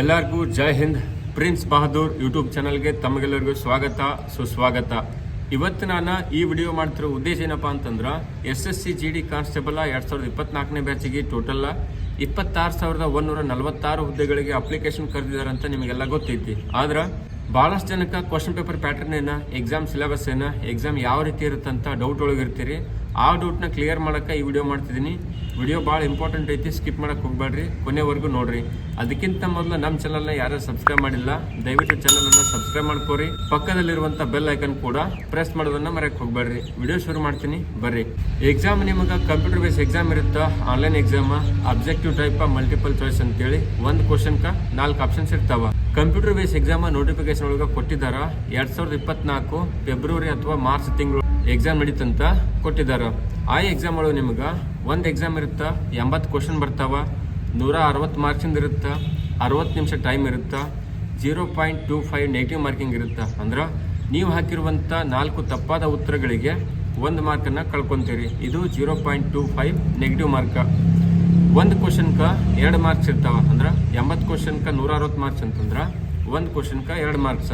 ಎಲ್ಲರಿಗೂ ಜೈ Hind. Prince Bahadur YouTube ಚಾನಲ್ಗೆ ತಮಗೆಲ್ಲರಿಗೂ ಸ್ವಾಗತ, ಸುಸ್ವಾಗತ. ಇವತ್ತು ನಾನು ಈ ವಿಡಿಯೋ ಮಾಡ್ತಿರೋ ಉದ್ದೇಶ ಏನಪ್ಪ ಅಂತಂದ್ರೆ, S S C G D constable ಎರಡು ಸಾವಿರದ ಇಪ್ಪತ್ನಾಲ್ಕನೇ ಬ್ಯಾಚಿಗೆ ಟೋಟಲ್ ಇಪ್ಪತ್ತಾರು ಸಾವಿರದ ಒಂದೂರ ನಲವತ್ತಾರು ಹುದ್ದೆಗಳಿಗೆ ಅಪ್ಲಿಕೇಶನ್ ಕರೆದಿದ್ದಾರೆ ಅಂತ ನಿಮಗೆಲ್ಲ ಗೊತ್ತೈತಿ. ಆದ್ರೆ ಭಾಳಷ್ಟು ಜನಕ್ಕೆ ಕ್ವಶನ್ ಪೇಪರ್ ಪ್ಯಾಟರ್ನ್ ಏನ ಎಕ್ಸಾಮ್ ಸಿಲೆಬಸ್ ಏನ ಎಕ್ಸಾಮ್ ಯಾವ ರೀತಿ ಇರುತ್ತಂತ ಡೌಟ್ ಒಳಗಿರ್ತೀರಿ ಆ ಡೌಟ್ನ ಕ್ಲಿಯರ್ ಮಾಡೋಕ್ಕೆ ಈ ವಿಡಿಯೋ ಮಾಡ್ತಿದ್ದೀನಿ. ವಿಡಿಯೋ ಭಾಳ ಇಂಪಾರ್ಟೆಂಟ್ ಐತಿ ಸ್ಕಿಪ್ ಮಾಡೋಕ್ಕೆ ಹೋಗ್ಬೇಡ್ರಿ. ಕೊನೆವರೆಗೂ ನೋಡ್ರಿ. ಅದಕ್ಕಿಂತ ಮೊದಲು ನಮ್ಮ ಚಾನಲ್ನ ಯಾರು ಸಬ್ಸ್ಕ್ರೈಬ್ ಮಾಡಿಲ್ಲ, ದಯವಿಟ್ಟು ಚಾನಲನ್ನು ಸಬ್ಸ್ಕ್ರೈಬ್ ಮಾಡ್ಕೋರಿ. ಪಕ್ಕದಲ್ಲಿರುವಂಥ ಬೆಲ್ ಐಕನ್ ಕೂಡ ಪ್ರೆಸ್ ಮಾಡೋದನ್ನ ಮರೆಯಕ್ಕೆ ಹೋಗ್ಬೇಡ್ರಿ. ವಿಡಿಯೋ ಶುರು ಮಾಡ್ತೀನಿ, ಬರ್ರಿ. ಎಕ್ಸಾಮ್ ನಿಮಗೆ ಕಂಪ್ಯೂಟರ್ ಬೇಸ್ ಎಕ್ಸಾಮ್ ಇರುತ್ತಾ? Online exam objective type multiple choice ಅಂತೇಳಿ ಒಂದು ಕ್ವಶನ್ಕ ನಾಲ್ಕು ಆಪ್ಷನ್ಸ್ ಇರ್ತಾವ. ಕಂಪ್ಯೂಟರ್ ಬೇಸ್ ಎಕ್ಸಾಮ್ ನೋಟಿಫಿಕೇಶನ್ ಒಳಗೆ ಕೊಟ್ಟಿದ್ದಾರೆ? ಎರಡು ಸಾವಿರದ ಇಪ್ಪತ್ನಾಲ್ಕು ಫೆಬ್ರವರಿ ಅಥವಾ ಮಾರ್ಚ್ ತಿಂಗಳು ಎಕ್ಸಾಮ್ ನಡೀತಂತ ಕೊಟ್ಟಿದ್ದಾರೆ. ಆ ಎಕ್ಸಾಮ್ ಒಳಗೆ ನಿಮ್ಗೆ ಒಂದು ಎಕ್ಸಾಮ್ ಇರುತ್ತೆ, ಎಂಬತ್ತು ಕ್ವಶನ್ ಬರ್ತಾವ, ನೂರ ಅರವತ್ತು ಮಾರ್ಕ್ಸಿಂದ ಇರುತ್ತೆ, ಅರವತ್ತು ನಿಮಿಷ ಟೈಮ್ ಇರುತ್ತೆ zero point two five negative marking ಇರುತ್ತೆ. ಅಂದ್ರೆ ನೀವು ಹಾಕಿರುವಂಥ ನಾಲ್ಕು ತಪ್ಪಾದ ಉತ್ತರಗಳಿಗೆ ಒಂದು ಮಾರ್ಕನ್ನು ಕಳ್ಕೊತೀರಿ. ಇದು zero point two five negative mark ಒಂದು ಕ್ವಶನ್ಕ ಎರಡು ಮಾರ್ಕ್ಸ್ ಇರ್ತಾವ. ಅಂದ್ರೆ ಎಂಬತ್ತು ಕ್ವಶನ್ಕ ನೂರ ಅರವತ್ತು ಮಾರ್ಕ್ಸ್ ಅಂತಂದ್ರೆ ಒಂದು ಕ್ವಶನ್ಕ ಎರಡು ಮಾರ್ಕ್ಸ್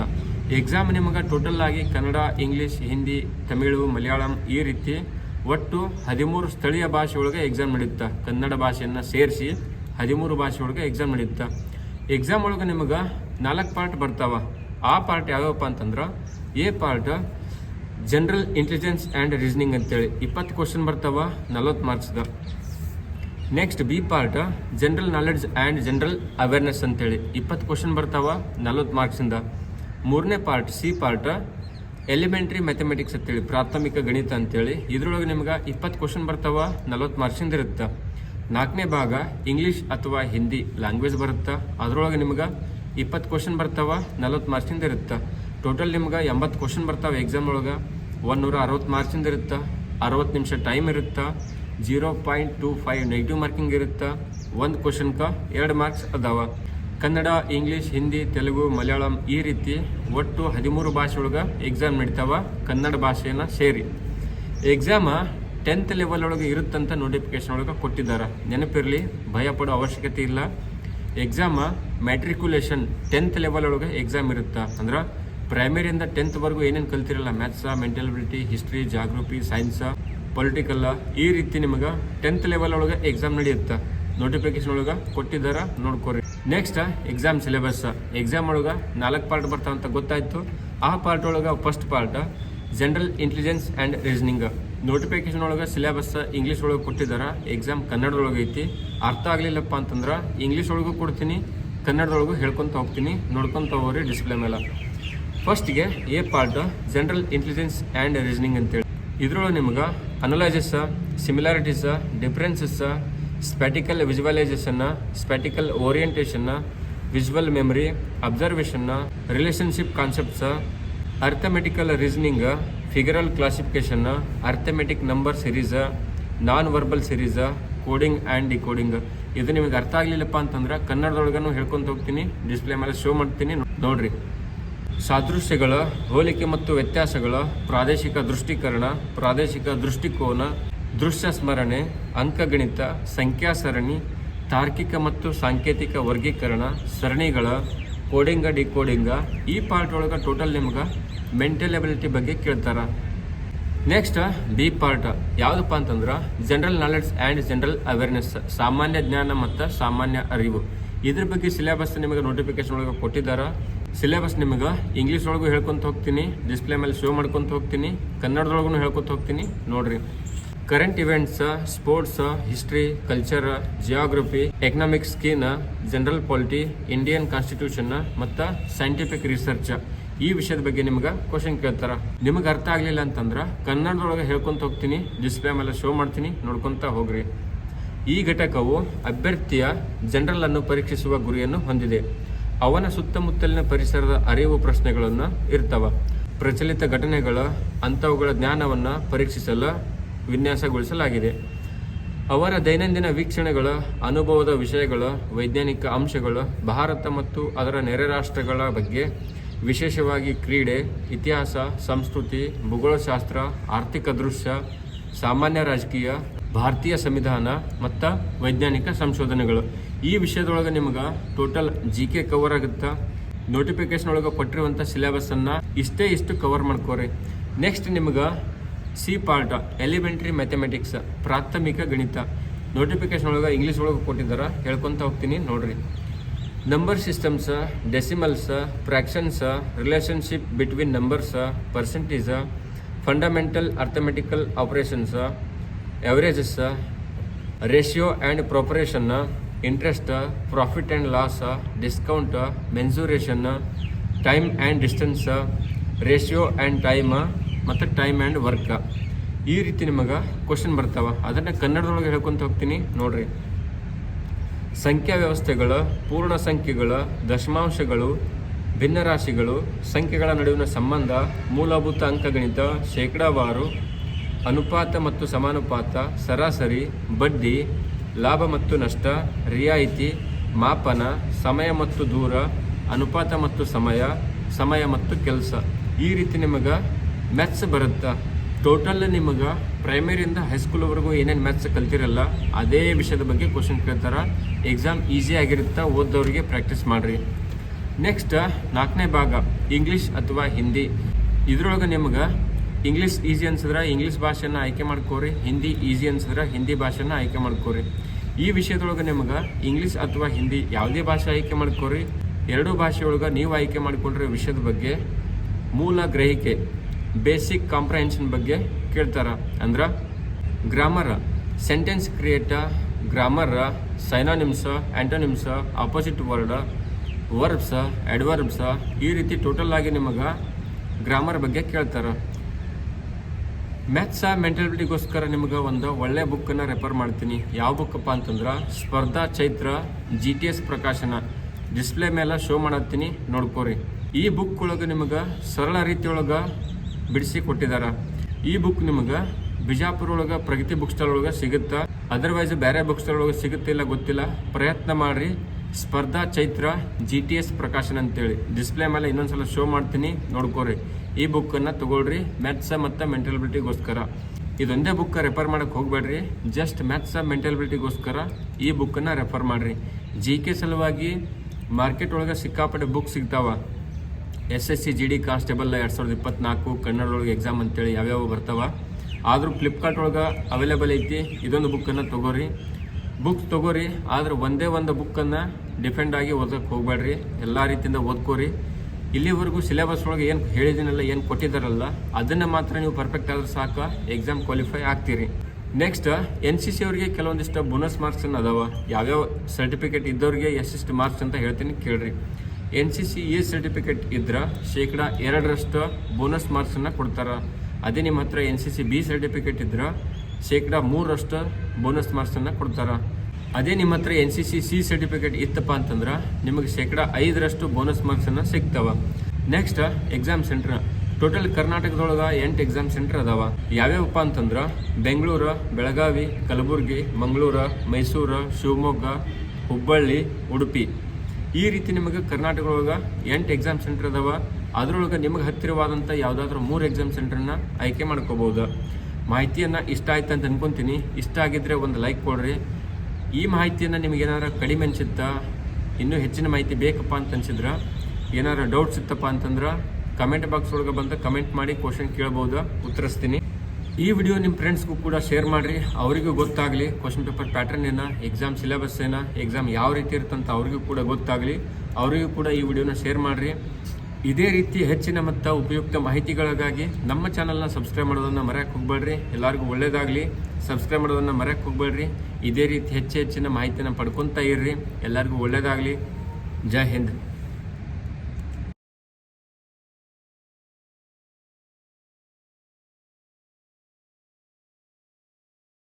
ಎಕ್ಸಾಮ್ ನಿಮಗೆ ಟೋಟಲ್ ಆಗಿ ಕನ್ನಡ ಇಂಗ್ಲೀಷ್ ಹಿಂದಿ ತಮಿಳು ಮಲಯಾಳಂ ಈ ರೀತಿ ಒಟ್ಟು ಹದಿಮೂರು ಸ್ಥಳೀಯ ಭಾಷೆ ಎಕ್ಸಾಮ್ ನಡೆಯುತ್ತೆ ಕನ್ನಡ ಭಾಷೆಯನ್ನು ಸೇರಿಸಿ ಹದಿಮೂರು ಭಾಷೆ ಎಕ್ಸಾಮ್ ನಡೆಯುತ್ತೆ ಎಕ್ಸಾಮ್ ಒಳಗೆ ನಿಮಗೆ ನಾಲ್ಕು ಪಾರ್ಟ್ ಬರ್ತಾವ. ಆ ಪಾರ್ಟ್ ಯಾವ್ಯಾವಪ್ಪ ಅಂತಂದ್ರೆ A part general intelligence and reasoning ಅಂತೇಳಿ. ಇಪ್ಪತ್ತು ಕ್ವಶನ್ ಬರ್ತಾವ, ನಲ್ವತ್ತು ಮಾರ್ಕ್ಸ್ದ next B part general knowledge and general awareness ಅಂತೇಳಿ. ಇಪ್ಪತ್ತು ಕ್ವಶನ್ ಬರ್ತಾವ, ನಲ್ವತ್ತು ಮಾರ್ಕ್ಸಿಂದ ಮೂರನೇ part C part elementary mathematics ಅಂತೇಳಿ, ಪ್ರಾಥಮಿಕ ಗಣಿತ ಅಂತೇಳಿ, ಇದ್ರೊಳಗೆ ನಿಮ್ಗೆ ಇಪ್ಪತ್ತು ಕ್ವಶನ್ ಬರ್ತಾವ, ನಲ್ವತ್ತು ಮಾರ್ಕ್ಸಿಂದ ಇರುತ್ತೆ. ನಾಲ್ಕನೇ ಭಾಗ ಇಂಗ್ಲೀಷ್ ಅಥವಾ ಹಿಂದಿ ಲ್ಯಾಂಗ್ವೇಜ್ ಬರುತ್ತೆ. ಅದರೊಳಗೆ ನಿಮ್ಗೆ ಇಪ್ಪತ್ತು ಕ್ವಶನ್ ಬರ್ತಾವ, ನಲ್ವತ್ತು ಮಾರ್ಕ್ಸಿಂದ ಇರುತ್ತೆ. ಟೋಟಲ್ ನಿಮ್ಗೆ ಎಂಬತ್ತು ಕ್ವಶನ್ ಬರ್ತಾವೆ ಎಕ್ಸಾಮ್ ಒಳಗೆ. ಒಂದೂರ ಅರವತ್ತು ಮಾರ್ಕ್ಸಿಂದ ಇರುತ್ತೆ. ಅರವತ್ತು ನಿಮಿಷ ಟೈಮ್ ಇರುತ್ತೆ. Zero point two five negative marking ಇರುತ್ತೆ. ಒಂದು ಕ್ವಶನ್ಕ ಎರಡು ಮಾರ್ಕ್ಸ್ ಅದಾವ. ಕನ್ನಡ, ಇಂಗ್ಲೀಷ್, ಹಿಂದಿ, ತೆಲುಗು, ಮಲಯಾಳಂ ಈ ರೀತಿ ಒಟ್ಟು ಹದಿಮೂರು ಭಾಷೆ ಒಳಗೆ ಎಕ್ಸಾಮ್ ನಡೀತಾವ, ಕನ್ನಡ ಭಾಷೆಯನ್ನು ಸೇರಿ. ಎಕ್ಸಾಮ ಟೆಂತ್ ಲೆವೆಲ್ ಒಳಗೆ ಇರುತ್ತಂತ ನೋಟಿಫಿಕೇಶನ್ ಒಳಗೆ ಕೊಟ್ಟಿದ್ದಾರೆ. ನೆನಪಿರಲಿ, ಭಯ ಪಡೋ ಅವಶ್ಯಕತೆ ಇಲ್ಲ. ಎಕ್ಸಾಮ ಮ್ಯಾಟ್ರಿಕ್ಯುಲೇಷನ್ ಟೆಂತ್ ಲೆವೆಲ್ ಒಳಗೆ ಎಕ್ಸಾಮ್ ಇರುತ್ತೆ. ಅಂದ್ರೆ ಪ್ರೈಮರಿಯಿಂದ ಟೆಂತ್ವರೆಗೂ ಏನೇನು ಕಲ್ತಿರಲ್ಲ maths mental ability history geography science political ಈ ರೀತಿ ನಿಮಗೆ ಟೆಂತ್ ಲೆವೆಲ್ ಒಳಗೆ ಎಕ್ಸಾಮ್ ನಡೆಯುತ್ತೆ. ನೋಟಿಫಿಕೇಶನ್ ಒಳಗೆ ಕೊಟ್ಟಿದ್ದಾರ ನೋಡ್ಕೊರಿ ನೆಕ್ಸ್ಟ್ ಎಕ್ಸಾಮ್ ಸಿಲೆಬಸ್ ಎಕ್ಸಾಮ್ ಒಳಗೆ ನಾಲ್ಕು ಪಾರ್ಟ್ ಬರ್ತಾವ ಅಂತ ಗೊತ್ತಾಯ್ತು. ಆ ಪಾರ್ಟ್ ಒಳಗೆ first part general intelligence and reasoning notification ಒಳಗೆ ಸಿಲೆಬಸ್ ಇಂಗ್ಲೀಷ್ ಒಳಗೆ ಕೊಟ್ಟಿದ್ದಾರೆ. ಎಕ್ಸಾಮ್ ಕನ್ನಡದೊಳಗೆ ಐತಿ. ಅರ್ಥ ಆಗಲಿಲ್ಲಪ್ಪ ಅಂತಂದ್ರೆ ಇಂಗ್ಲೀಷ್ ಒಳಗೂ ಕೊಡ್ತೀನಿ ಕನ್ನಡದೊಳಗೂ ಹೇಳ್ಕೊತ ಹೋಗ್ತೀನಿ, ನೋಡ್ಕೊತ ಹೋಗ್ರಿ ಡಿಸ್ಪ್ಲೇ ಮೇಲೆ. ಫಸ್ಟ್ಗೆ A part general intelligence and reasoning ಅಂತೇಳಿ. ಇದ್ರೊಳಗೆ ನಿಮ್ಗೆ ಅನಲೈಸಸ್ ಸಿಮಿಲಾರಿಟೀಸ್ ಡಿಫ್ರೆನ್ಸಸ್ ಸ್ಪ್ಯಾಟಿಕಲ್ ವಿಜುವಲೈಸೇಷನ್ನ ಸ್ಪ್ಯಾಟಿಕಲ್ ಓರಿಯೆಂಟೇಷನ್ನ, visual memory, ಅಬ್ಸರ್ವೇಷನ್ನ, relationship concepts, arithmetical reasoning, figural ಕ್ಲಾಸಿಫಿಕೇಷನ್ನ, arithmetic number series non verbal series, coding and decoding. ಇದು ನಿಮಗೆ ಅರ್ಥ ಆಗಲಿಲ್ಲಪ್ಪ ಅಂತಂದ್ರೆ ಕನ್ನಡದೊಳಗೂ ಹೇಳ್ಕೊಂತ ಹೋಗ್ತೀನಿ, ಡಿಸ್ಪ್ಲೇ ಮೇಲೆ ಶೋ ಮಾಡ್ತೀನಿ, ನೋಡ್ರಿ. ಸಾದೃಶ್ಯಗಳ ಹೋಲಿಕೆ ಮತ್ತು ವ್ಯತ್ಯಾಸಗಳ ಪ್ರಾದೇಶಿಕ ದೃಷ್ಟೀಕರಣ, ಪ್ರಾದೇಶಿಕ ದೃಷ್ಟಿಕೋನ ದೃಶ್ಯ ಸ್ಮರಣೆ ಅಂಕಗಣಿತ ಸಂಖ್ಯಾ ಸರಣಿ ತಾರ್ಕಿಕ ಮತ್ತು ಸಾಂಕೇತಿಕ ವರ್ಗೀಕರಣ, ಸರಣಿಗಳ, ಕೋಡಿಂಗ, ಡಿಕೋಡಿಂಗ, ಈ ಪಾರ್ಟ್ ಒಳಗೆ ಟೋಟಲ್ ನಿಮ್ಗೆ ಮೆಂಟಲ್ ಎಬಿಲಿಟಿ ಬಗ್ಗೆ ಕೇಳ್ತಾರ. ನೆಕ್ಸ್ಟ್ ಬಿ ಪಾರ್ಟ್ ಯಾವುದಪ್ಪ ಅಂತಂದ್ರೆ general knowledge and general awareness ಸಾಮಾನ್ಯ ಜ್ಞಾನ ಮತ್ತು ಸಾಮಾನ್ಯ ಅರಿವು. ಇದ್ರ ಬಗ್ಗೆ ಸಿಲೆಬಸ್ ನಿಮಗೆ ನೋಟಿಫಿಕೇಶನ್ ಒಳಗೆ ಕೊಟ್ಟಿದ್ದಾರೆ. ಸಿಲೆಬಸ್ ನಿಮಗೆ ಇಂಗ್ಲೀಷ್ ಒಳಗೂ ಹೇಳ್ಕೊತ ಹೋಗ್ತೀನಿ ಡಿಸ್ಪ್ಲೇ ಮೇಲೆ ಶೋ ಮಾಡ್ಕೊತ ಹೋಗ್ತೀನಿ ಕನ್ನಡದೊಳಗೂ ಹೇಳ್ಕೊತ ಹೋಗ್ತೀನಿ, ನೋಡ್ರಿ. Current events sports history culture geography economics ಸ್ಕೀನ್ general polity Indian constitution ಮತ್ತು ಸೈಂಟಿಫಿಕ್ ರಿಸರ್ಚ್ ಈ ವಿಷಯದ ಬಗ್ಗೆ ನಿಮ್ಗೆ ಕ್ವಶನ್ ಕೇಳ್ತಾರ. ನಿಮಗೆ ಅರ್ಥ ಆಗಲಿಲ್ಲ ಅಂತಂದ್ರೆ ಕನ್ನಡದೊಳಗೆ ಹೇಳ್ಕೊಂತ ಹೋಗ್ತೀನಿ ಡಿಸ್ಪ್ಲೇ ಮೇಲೆ ಶೋ ಮಾಡ್ತೀನಿ, ನೋಡ್ಕೊಂತ ಹೋಗ್ರಿ. ಈ ಘಟಕವು ಅಭ್ಯರ್ಥಿಯ ಜನರಲ್ ಅನ್ನು ಪರೀಕ್ಷಿಸುವ ಗುರಿಯನ್ನು ಹೊಂದಿದೆ. ಅವನ ಸುತ್ತಮುತ್ತಲಿನ ಪರಿಸರದ ಅರಿವು ಪ್ರಶ್ನೆಗಳನ್ನು ಇರ್ತವ. ಪ್ರಚಲಿತ ಘಟನೆಗಳ, ಅಂಥವುಗಳ ಜ್ಞಾನವನ್ನು ಪರೀಕ್ಷಿಸಲು ವಿನ್ಯಾಸಗೊಳಿಸಲಾಗಿದೆ. ಅವರ ದೈನಂದಿನ ವೀಕ್ಷಣೆಗಳ, ಅನುಭವದ ವಿಷಯಗಳ, ವೈಜ್ಞಾನಿಕ ಅಂಶಗಳು, ಭಾರತ ಮತ್ತು ಅದರ ನೆರೆ ರಾಷ್ಟ್ರಗಳ ಬಗ್ಗೆ ವಿಶೇಷವಾಗಿ ಕ್ರೀಡೆ, ಇತಿಹಾಸ, ಸಂಸ್ಕೃತಿ, ಭೂಗೋಳಶಾಸ್ತ್ರ, ಆರ್ಥಿಕ ದೃಶ್ಯ, ಸಾಮಾನ್ಯ ರಾಜಕೀಯ, ಭಾರತೀಯ ಸಂವಿಧಾನ ಮತ್ತು ವೈಜ್ಞಾನಿಕ ಸಂಶೋಧನೆಗಳು. ಈ ವಿಷಯದೊಳಗೆ ನಿಮ್ಗೆ ಟೋಟಲ್ ಜಿ ಕೆ ಕವರ್ ಆಗುತ್ತಾ? ನೋಟಿಫಿಕೇಶನ್ ಒಳಗೆ ಕೊಟ್ಟಿರುವಂಥ ಸಿಲೆಬಸನ್ನು ಇಷ್ಟೇ ಇಷ್ಟು ಕವರ್ ಮಾಡ್ಕೋರಿ. ನೆಕ್ಸ್ಟ್ ನಿಮ್ಗೆ ಸಿ ಪಾರ್ಟ್ ಎಲಿಮೆಂಟ್ರಿ ಮ್ಯಾಥಮೆಟಿಕ್ಸ್ ಪ್ರಾಥಮಿಕ ಗಣಿತ. ನೋಟಿಫಿಕೇಶನ್ ಒಳಗೆ ಇಂಗ್ಲೀಷ್ ಒಳಗೆ ಕೊಟ್ಟಿದ್ದಾರೆ, ಹೇಳ್ಕೊತ ಹೋಗ್ತೀನಿ, ನೋಡ್ರಿ. Number systems decimals fractions relationship between numbers percentage fundamental arithmetical operations averages ratio and proportion interest profit and loss discount mensuration time and distance ratio and time ಮತ್ತು time and work ಈ ರೀತಿ ನಿಮಗೆ question ಬರ್ತಾವ. ಅದನ್ನು ಕನ್ನಡದೊಳಗೆ ಹೇಳ್ಕೊತ ಹೋಗ್ತೀನಿ. ನೋಡ್ರಿ. ಸಂಖ್ಯಾ ವ್ಯವಸ್ಥೆಗಳ, ಪೂರ್ಣ ಸಂಖ್ಯೆಗಳ, ದಶಮಾಂಶಗಳು, ಭಿನ್ನರಾಶಿಗಳು, ಸಂಖ್ಯೆಗಳ ನಡುವಿನ ಸಂಬಂಧ, ಮೂಲಭೂತ ಅಂಕಗಣಿತ ಶೇಕಡಾವಾರು, ಅನುಪಾತ ಮತ್ತು ಸಮಾನುಪಾತ, ಸರಾಸರಿ, ಬಡ್ಡಿ, ಲಾಭ ಮತ್ತು ನಷ್ಟ, ರಿಯಾಯಿತಿ, ಮಾಪನ, ಸಮಯ ಮತ್ತು ದೂರ, ಅನುಪಾತ ಮತ್ತು ಸಮಯ ಸಮಯ ಮತ್ತು ಕೆಲಸ. ಈ ರೀತಿ ನಿಮಗೆ ಮ್ಯಾಥ್ಸ್ ಬರುತ್ತಾ? ಟೋಟಲ್ ನಿಮಗೆ ಪ್ರೈಮರಿಯಿಂದ ಹೈಸ್ಕೂಲ್ವರೆಗೂ ಏನೇನು ಮ್ಯಾಥ್ಸ್ ಕಲ್ತಿರಲ್ಲ, ಅದೇ ವಿಷಯದ ಬಗ್ಗೆ ಕ್ವಶನ್ ಕೇಳ್ತಾರೆ. ಎಕ್ಸಾಮ್ ಈಸಿ ಆಗಿರುತ್ತಾ? ಓದೋರಿಗೆ ಪ್ರಾಕ್ಟೀಸ್ ಮಾಡಿರಿ. ನೆಕ್ಸ್ಟ್ ನಾಲ್ಕನೇ ಭಾಗ ಇಂಗ್ಲೀಷ್ ಅಥವಾ ಹಿಂದಿ ಇದರೊಳಗೆ ನಿಮ್ಗೆ ಇಂಗ್ಲೀಷ್ ಈಸಿ ಅನ್ಸಿದ್ರೆ ಇಂಗ್ಲೀಷ್ ಭಾಷೆನ ಆಯ್ಕೆ ಮಾಡ್ಕೋರಿ ಹಿಂದಿ ಈಸಿ ಅನ್ಸಿದ್ರೆ ಹಿಂದಿ ಭಾಷೆನ ಆಯ್ಕೆ ಮಾಡ್ಕೋರಿ. ಈ ವಿಷಯದೊಳಗೆ ನಿಮ್ಗೆ ಇಂಗ್ಲೀಷ್ ಅಥವಾ ಹಿಂದಿ ಯಾವುದೇ ಭಾಷೆ ಆಯ್ಕೆ ಮಾಡ್ಕೋರಿ. ಎರಡೂ ಭಾಷೆಯೊಳಗೆ ನೀವು ಆಯ್ಕೆ ಮಾಡಿಕೊಂಡ್ರೆ ವಿಷಯದ ಬಗ್ಗೆ ಮೂಲ ಗ್ರಹಿಕೆ. ಬೇಸಿಕ್ ಕಾಂಪ್ರಹೆನ್ಷನ್ ಬಗ್ಗೆ ಕೇಳ್ತಾರ. ಅಂದ್ರೆ grammar sentence create grammar synonyms antonyms opposite word verbs adverbs ಈ ರೀತಿ ಟೋಟಲ್ ಆಗಿ ನಿಮಗೆ ಗ್ರಾಮರ್ ಬಗ್ಗೆ ಕೇಳ್ತಾರೆ. ಮ್ಯಾಥ್ಸ ಮೆಂಟಾಲಿಟಿಗೋಸ್ಕರ ನಿಮ್ಗೆ ಒಂದು ಒಳ್ಳೆ ಬುಕ್ಕನ್ನು ರೆಫರ್ ಮಾಡ್ತೀನಿ. ಯಾವ ಬುಕ್ಕಪ್ಪ ಅಂತಂದ್ರೆ Spardha Chaitra G T S Prakashana. Display ಮೇಲೆ ಶೋ ಮಾಡತ್ತೀನಿ, ನೋಡ್ಕೋರಿ. ಈ ಬುಕ್ ಒಳಗೆ ನಿಮಗೆ ಸರಳ ರೀತಿಯೊಳಗೆ ಬಿಡಿಸಿ ಕೊಟ್ಟಿದ್ದಾರೆ ಈ ಬುಕ್ ನಿಮಗೆ ಬಿಜಾಪುರ ಒಳಗೆ ಪ್ರಗತಿ ಬುಕ್ ಸ್ಟಾಲ್ ಒಳಗೆ ಸಿಗುತ್ತಾ? ಅದರ್ವೈಸ್ ಬೇರೆ ಬುಕ್ ಸ್ಟಾಲ್ ಒಳಗೆ ಸಿಗುತ್ತಿಲ್ಲ ಗೊತ್ತಿಲ್ಲ. ಪ್ರಯತ್ನ ಮಾಡ್ರಿ. Spardha Chaitra G T S Prakashan ಅಂತೇಳಿ. ಡಿಸ್ಪ್ಲೇ ಮೇಲೆ ಇನ್ನೊಂದ್ಸಲ ಶೋ ಮಾಡ್ತೀನಿ. ನೋಡ್ಕೋರಿ ಈ ಬುಕ್ಕನ್ನು ತಗೊಳ್ರಿ. ಮ್ಯಾಥ್ಸ ಮತ್ತು ಮೆಂಟಲ್ಬಿಲಿಟಿಗೋಸ್ಕರ ಇದೊಂದೇ ಬುಕ್ ರೆಫರ್ ಮಾಡಕ್ಕೆ ಹೋಗಬೇಡ್ರಿ. ಜಸ್ಟ್ ಮ್ಯಾಥ್ಸ ಮೆಂಟಲ್ಬಿಲಿಟಿಗೋಸ್ಕರ ಈ ಬುಕ್ಕನ್ನು ರೆಫರ್ ಮಾಡಿರಿ. ಜಿ ಕೆ ಸಲುವಾಗಿ ಮಾರ್ಕೆಟ್ ಒಳಗೆ ಸಿಕ್ಕಾಪಟ್ಟೆ ಬುಕ್ ಸಿಗ್ತಾವ. S S C G D constable ಎರಡು ಸಾವಿರದ ಇಪ್ಪತ್ನಾಲ್ಕು ಕನ್ನಡದೊಳಗೆ ಎಕ್ಸಾಮ್ ಅಂತೇಳಿ ಯಾವ್ಯಾವ ಬರ್ತಾವೆ. ಆದರೂ ಫ್ಲಿಪ್ಕಾರ್ಟ್ ಒಳಗೆ ಅವೈಲೇಬಲ್ ಐತಿ. ಇದೊಂದು ಬುಕ್ಕನ್ನು ತೊಗೋರಿ. ಬುಕ್ಸ್ ತೊಗೋರಿ. ಆದ್ರೆ ಒಂದೇ ಒಂದು ಬುಕ್ಕನ್ನು ಡಿಫೆಂಡ್ ಆಗಿ ಓದೋಕ್ಕೆ ಹೋಗಬೇಡ್ರಿ. ಎಲ್ಲ ರೀತಿಯಿಂದ ಓದ್ಕೋರಿ. ಇಲ್ಲಿವರೆಗೂ ಸಿಲೆಬಸ್ ಒಳಗೆ ಏನು ಹೇಳಿದ್ದೀನಲ್ಲ, ಏನು ಕೊಟ್ಟಿದ್ದಾರಲ್ಲ, ಅದನ್ನು ಮಾತ್ರ ನೀವು ಪರ್ಫೆಕ್ಟ್ ಆದ್ರೆ ಸಾಕು. ಎಕ್ಸಾಮ್ ಕ್ವಾಲಿಫೈ ಆಗ್ತೀರಿ. ನೆಕ್ಸ್ಟ್ ಎನ್ ಸಿ ಸಿ ಅವರಿಗೆ ಕೆಲವೊಂದಿಷ್ಟು ಬೋನಸ್ ಮಾರ್ಕ್ಸ್ ಅದಾವ. ಯಾವ್ಯಾವ ಸರ್ಟಿಫಿಕೇಟ್ ಇದ್ದವ್ರಿಗೆ ಎಷ್ಟೆಷ್ಟು ಮಾರ್ಕ್ಸ್ ಅಂತ ಹೇಳ್ತೀನಿ, ಕೇಳ್ರಿ. N C C A certificate ಇದ್ರೆ ಶೇಕಡ ಎರಡರಷ್ಟು ಬೋನಸ್ ಮಾರ್ಕ್ಸನ್ನು ಕೊಡ್ತಾರೆ. ಅದೇ ನಿಮ್ಮ ಹತ್ರ N C C B certificate ಇದ್ರೆ ಶೇಕಡ ಮೂರರಷ್ಟು ಬೋನಸ್ ಮಾರ್ಕ್ಸನ್ನು ಕೊಡ್ತಾರೆ. ಅದೇ ನಿಮ್ಮ ಹತ್ರ N C C C certificate ಇತ್ತಪ್ಪ ಅಂತಂದ್ರೆ ನಿಮಗೆ ಶೇಕಡ ಐದರಷ್ಟು ಬೋನಸ್ ಮಾರ್ಕ್ಸನ್ನು ಸಿಗ್ತಾವ. Next exam centre. ಟೋಟಲ್ ಕರ್ನಾಟಕದೊಳಗೆ ಎಂಟು ಎಕ್ಸಾಮ್ ಸೆಂಟರ್ ಅದಾವ. ಯಾವ್ಯಾವಪ್ಪ ಅಂತಂದ್ರೆ ಬೆಂಗಳೂರು, ಬೆಳಗಾವಿ, ಕಲಬುರಗಿ, ಮಂಗಳೂರು, ಮೈಸೂರು, ಶಿವಮೊಗ್ಗ, ಹುಬ್ಬಳ್ಳಿ, ಉಡುಪಿ. ಈ ರೀತಿ ನಿಮಗೆ ಕರ್ನಾಟಕದೊಳಗೆ ಎಂಟು ಎಕ್ಸಾಮ್ ಸೆಂಟರ್ ಅದಾವ. ಅದರೊಳಗೆ ನಿಮಗೆ ಹತ್ತಿರವಾದಂಥ ಯಾವುದಾದ್ರೂ ಮೂರು ಎಕ್ಸಾಮ್ ಸೆಂಟರ್ನ ಆಯ್ಕೆ ಮಾಡ್ಕೋಬೋದು. ಮಾಹಿತಿಯನ್ನು ಇಷ್ಟ ಆಯ್ತು ಅಂತ ಅನ್ಕೊಂತೀನಿ. ಇಷ್ಟ ಆಗಿದ್ರೆ ಒಂದು ಲೈಕ್ ಕೊಡ್ರಿ. ಈ ಮಾಹಿತಿಯನ್ನು ನಿಮ್ಗೆ ಏನಾರ ಕಡಿಮೆ ಅನಿಸುತ್ತಾ? ಇನ್ನೂ ಹೆಚ್ಚಿನ ಮಾಹಿತಿ ಬೇಕಪ್ಪ ಅಂತ ಅನ್ಸಿದ್ರೆ, ಏನಾರ ಡೌಟ್ಸ್ ಇತ್ತಪ್ಪ ಅಂತಂದ್ರೆ ಕಮೆಂಟ್ ಬಾಕ್ಸ್ ಒಳಗೆ ಬಂದು ಕಮೆಂಟ್ ಮಾಡಿ ಕ್ವಶನ್ ಕೇಳ್ಬೋದು? ಉತ್ತರಿಸ್ತೀನಿ. ಈ ವಿಡಿಯೋ ನಿಮ್ಮ ಫ್ರೆಂಡ್ಸ್ಗೂ ಕೂಡ ಶೇರ್ ಮಾಡಿರಿ. ಅವರಿಗೂ ಗೊತ್ತಾಗಲಿ ಕ್ವಶನ್ ಪೇಪರ್ ಪ್ಯಾಟರ್ನ್ ಏನ ಎಕ್ಸಾಮ್ ಸಿಲೆಬಸ್ ಏನ ಎಕ್ಸಾಮ್ ಯಾವ ರೀತಿ ಇರುತ್ತಂತ ಅವರಿಗೂ ಕೂಡ ಗೊತ್ತಾಗಲಿ. ಅವರಿಗೂ ಕೂಡ ಈ ವಿಡಿಯೋನ ಶೇರ್ ಮಾಡಿರಿ. ಇದೇ ರೀತಿ ಹೆಚ್ಚಿನ ಮತ್ತು ಉಪಯುಕ್ತ ಮಾಹಿತಿಗಳಿಗಾಗಿ ನಮ್ಮ ಚಾನಲ್ನ ಸಬ್ಸ್ಕ್ರೈಬ್ ಮಾಡೋದನ್ನು ಮರೆಯಕ್ಕೆ ಹೋಗ್ಬೇಡ್ರಿ. ಎಲ್ಲರಿಗೂ ಒಳ್ಳೇದಾಗಲಿ. ಸಬ್ಸ್ಕ್ರೈಬ್ ಮಾಡೋದನ್ನು ಮರೆಯಕ್ಕೆ ಹೋಗ್ಬೇಡ್ರಿ. ಇದೇ ರೀತಿ ಹೆಚ್ಚು ಹೆಚ್ಚಿನ ಮಾಹಿತಿಯನ್ನು ಪಡ್ಕೊತಾ ಇರ್ರಿ. ಎಲ್ಲರಿಗೂ ಒಳ್ಳೇದಾಗಲಿ. ಜೈ ಹಿಂದ್.